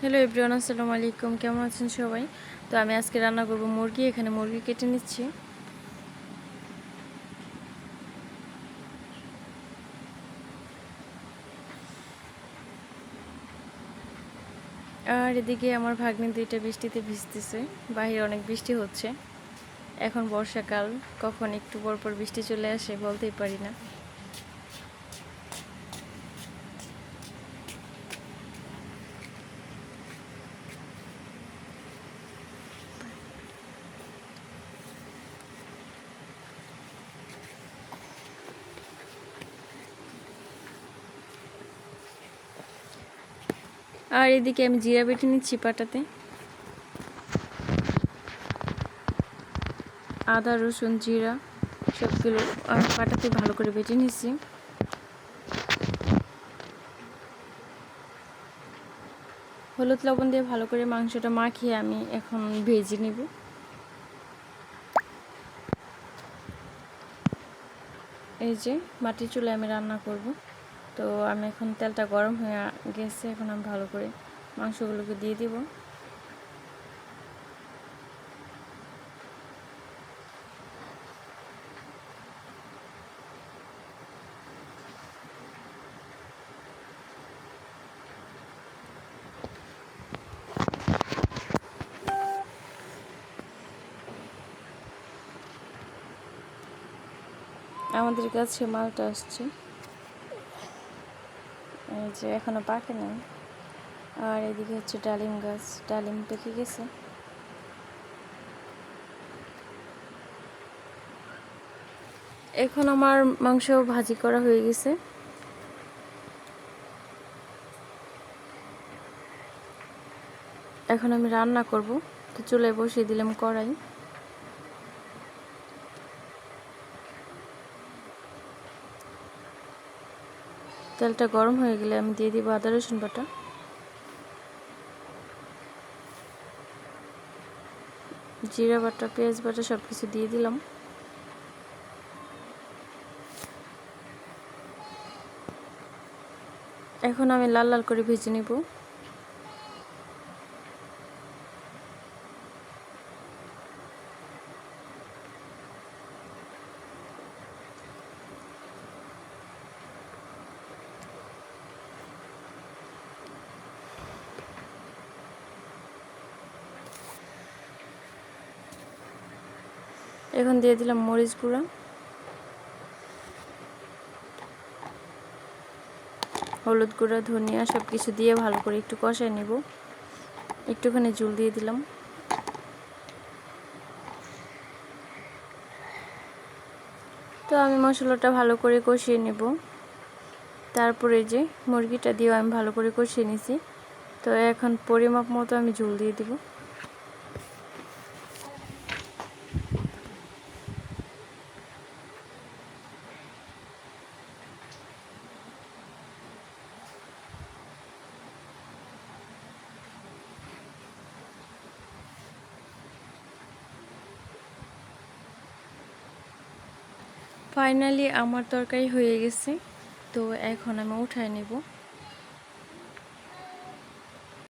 Hello everyone আসসালামু আলাইকুম। কেমন আছেন সবাই? তো আমি আজকে রান্না করব মুরগি। এখানে মুরগি কেটে নিচ্ছি। আর এদিকে আমার ভাগ্নি দুইটা বৃষ্টিতে ভিজতেছে। বাহিরে অনেক বৃষ্টি হচ্ছে। এখন বর্ষাকাল। কখন একটু পর পর বৃষ্টি চলে আসে বলতেই পারি না। আর এদিকে আমি জিরা বেটে নিচ্ছি পাটাতে। আদা, রসুন, জিরা সবগুলো আমি পাটাতে ভালো করে বেটে নিচ্ছি। হলুদ লবণ দিয়ে ভালো করে মাংসটা মাখিয়ে আমি এখন ভেজে নেব। এই যে মাটির চুলে আমি রান্না করব। তো আমি এখন তেলটা গরম হয়ে গেছে, এখন আমি ভালো করে মাংসগুলোকে দিয়ে দিব। আমাদের কাছে মালটা আসছে। এই যে এখনও পাকে নাই। আর এদিকে হচ্ছে ডালিম গাছ। ডালিম পেকে গেছে। এখন আমার মাংস ভাজি করা হয়ে গেছে। এখন আমি রান্না করব। তো চুলায় বসিয়ে দিলাম কড়াই। তেলটা গরম হয়ে গেলে আমি দিয়ে দিব আদা, রসুন বাটা। জিরা বাটা, পেঁয়াজ বাটা সব কিছু দিয়ে দিলাম। এখন আমি লাল লাল করে ভেজে নিব। এখন দিয়ে দিলাম মরিচ গুঁড়া। হলুদ গুঁড়া, ধনিয়া সব কিছু দিয়ে ভালো করে একটু কষায় নিব। একটুখানি জল দিয়ে দিলাম। তো আমি মশলাটা ভালো করে কষিয়ে নেব। তারপরে যে মুরগিটা দিয়েও আমি ভালো করে কষিয়ে নিছি। তো এখন পরিমাপ মতো আমি ঝোল দিয়ে দিব। ফাইনালি আমার তরকারি হয়ে গেছে তো এখন আমি উঠায় নেব।